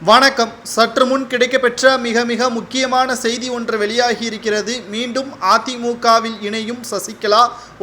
வணக்கம். சற்று முன் கிடைக்கப்பெற்ற மிக மிக முக்கியமான செய்தி ஒன்று வெளியாகி இருக்கிறது மீண்டும் அதிமுகவில் இணையும் சசிகலா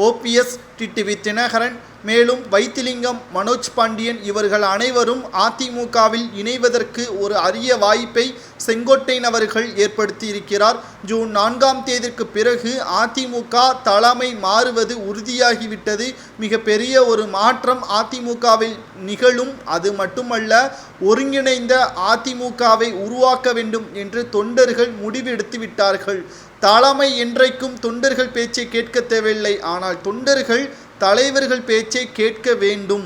ஓபிஎஸ் டிடிவி தினகரன் மேலும் வைத்திலிங்கம் மனோஜ் பாண்டியன் இவர்கள் அனைவரும் அதிமுகவில் இணைவதற்கு ஒரு அரிய வாய்ப்பை செங்கோட்டையன் அவர்கள் ஏற்படுத்தி இருக்கிறார் ஜூன் நான்காம் தேதிக்கு பிறகு அதிமுக தலைமை மாறுவது உறுதியாகிவிட்டது. மிக பெரிய ஒரு மாற்றம் அதிமுகவில் நிகழும். அது மட்டுமல்ல ஒருங்கிணைந்த அதிமுகவை உருவாக்க வேண்டும் என்று தொண்டர்கள் முடிவெடுத்து விட்டார்கள். தலைமை என்றைக்கும் தொண்டர்கள் பேச்சை கேட்க தேவையில்லை. ஆனால் தொண்டர்கள் தலைவர்கள் பேச்சை கேட்க வேண்டும்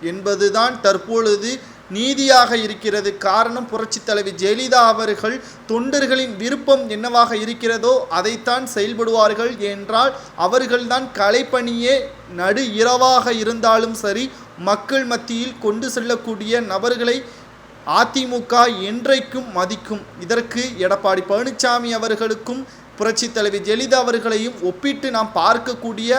என்பதுதான் தற்பொழுது நீதியாக இருக்கிறது. காரணம் புரட்சி தலைவி ஜெயலலிதா அவர்கள் தொண்டர்களின் விருப்பம் என்னவாக இருக்கிறதோ அதைத்தான் செயல்படுவார்கள் என்றால் அவர்கள்தான் கலைப்பணியே நடு இரவாக இருந்தாலும் சரி மக்கள் மத்தியில் கொண்டு செல்லக்கூடிய நபர்களை அதிமுக என்றைக்கும் மதிக்கும். இதற்கு எடப்பாடி பழனிசாமி அவர்களுக்கும் புரட்சி தலைவி ஜெயலலிதா அவர்களையும் ஒப்பிட்டு நாம் பார்க்கக்கூடிய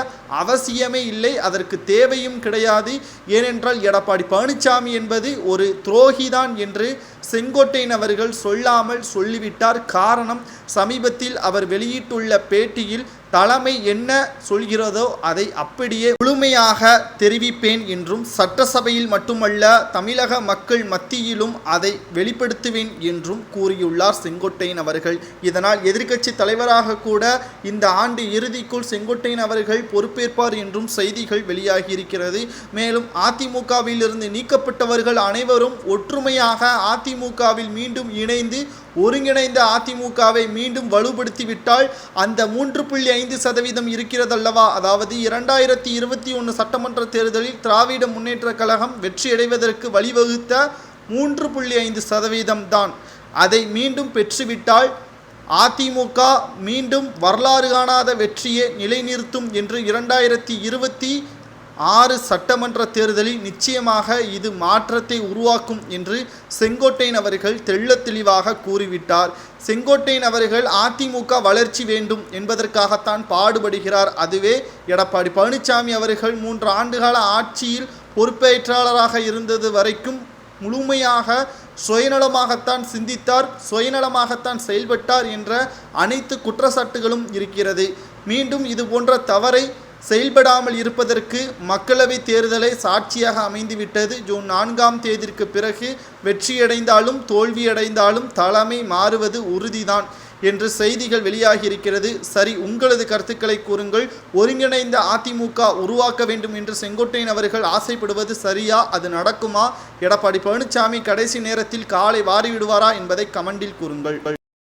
அவசியமே இல்லை அதற்கு தேவையும் கிடையாது. ஏனென்றால் எடப்பாடி பழனிசாமி என்பது ஒரு துரோகிதான் என்று செங்கோட்டையன் அவர்கள் சொல்லாமல் சொல்லிவிட்டார். காரணம் சமீபத்தில் அவர் வெளியிட்டுள்ள பேட்டியில் தலைமை என்ன சொல்கிறதோ அதை அப்படியே முழுமையாக தெரிவிப்பேன் என்றும் சட்டசபையில் மட்டுமல்ல தமிழக மக்கள் மத்தியிலும் அதை வெளிப்படுத்துவேன் என்றும் கூறியுள்ளார் செங்கோட்டையன் அவர்கள். இதனால் எதிர்க்கட்சி தலைவராக கூட இந்த ஆண்டு இறுதிக்குள் செங்கோட்டையன் அவர்கள் பொறுப்பேற்பார் என்றும் செய்திகள் வெளியாகி இருக்கிறது மேலும் அதிமுகவிலிருந்து நீக்கப்பட்டவர்கள் அனைவரும் ஒற்றுமையாக அதிமுகவில் மீண்டும் இணைந்து ஒருங்கிணைந்த அதிமுகவை மீண்டும் வலுப்படுத்திவிட்டால் அந்த மூன்று புள்ளி ஐந்து சதவீதம் இருக்கிறதல்லவா? அதாவது இரண்டாயிரத்தி இருபத்தி ஒன்று சட்டமன்ற தேர்தலில் திராவிட முன்னேற்றக் கழகம் வெற்றியடைவதற்கு வழிவகுத்த மூன்று புள்ளி ஐந்து சதவீதம் தான். அதை மீண்டும் பெற்றுவிட்டால் அதிமுக மீண்டும் வரலாறு காணாத வெற்றியை நிலைநிறுத்தும் என்று இரண்டாயிரத்தி இருபத்தி ஆறு சட்டமன்ற தேர்தலில் நிச்சயமாக இது மாற்றத்தை உருவாக்கும் என்று செங்கோட்டையன் அவர்கள் தெள்ள தெளிவாக கூறிவிட்டார். செங்கோட்டையன் அவர்கள் அதிமுக வளர்ச்சி வேண்டும் என்பதற்காகத்தான் பாடுபடுகிறார். அதுவே எடப்பாடி பழனிசாமி அவர்கள் மூன்று ஆண்டுகால ஆட்சியில் பொறுப்பேற்றாளராக இருந்தது வரைக்கும் முழுமையாக சுயநலமாகத்தான் சிந்தித்தார் சுயநலமாகத்தான் செயல்பட்டார் என்ற அனைத்து குற்றச்சாட்டுகளும் இருக்கிறது. மீண்டும் இது போன்ற தவறை செயல்படாமல் இருப்பதற்கு மக்களவை தேர்தலை சாட்சியாக அமைந்துவிட்டது. ஜூன் நான்காம் தேதிக்கு பிறகு வெற்றியடைந்தாலும் தோல்வியடைந்தாலும் தலைமை மாறுவது உறுதிதான் என்று செய்திகள் வெளியாகியிருக்கிறது. சரி உங்களது கருத்துக்களை கூறுங்கள். ஒருங்கிணைந்த அதிமுக உருவாக்க வேண்டும் என்று செங்கோட்டையன் அவர்கள் ஆசைப்படுவது சரியா? அது நடக்குமா? எடப்பாடி பழனிசாமி கடைசி நேரத்தில் காலை வாரிவிடுவாரா என்பதை கமெண்டில் கூறுங்கள்.